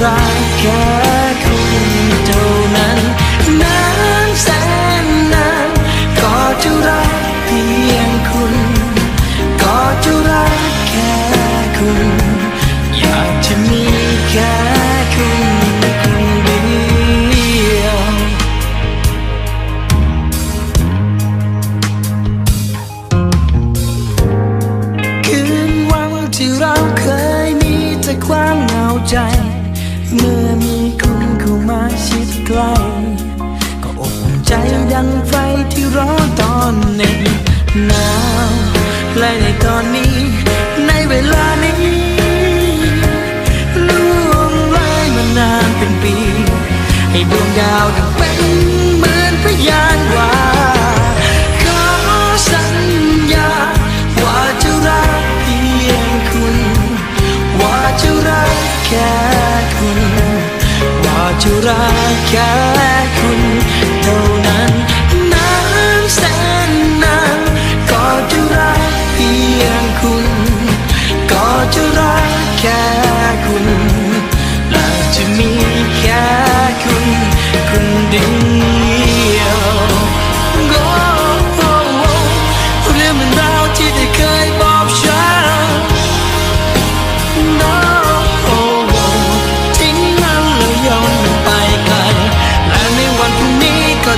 รักแค่คุณเท่านั้นน้ำแสง เมื่อมีคุณเข้ามาชิดใกล้ ก็อบอุ่นใจดังไฟที่ร้อนตอนเหน็บ ว่าจะรักแค่คุณ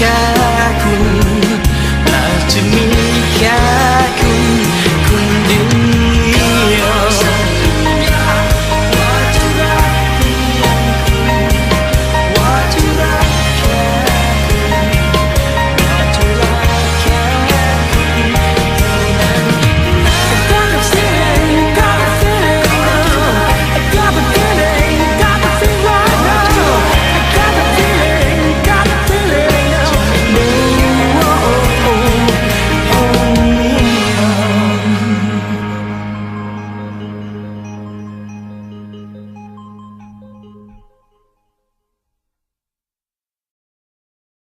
จ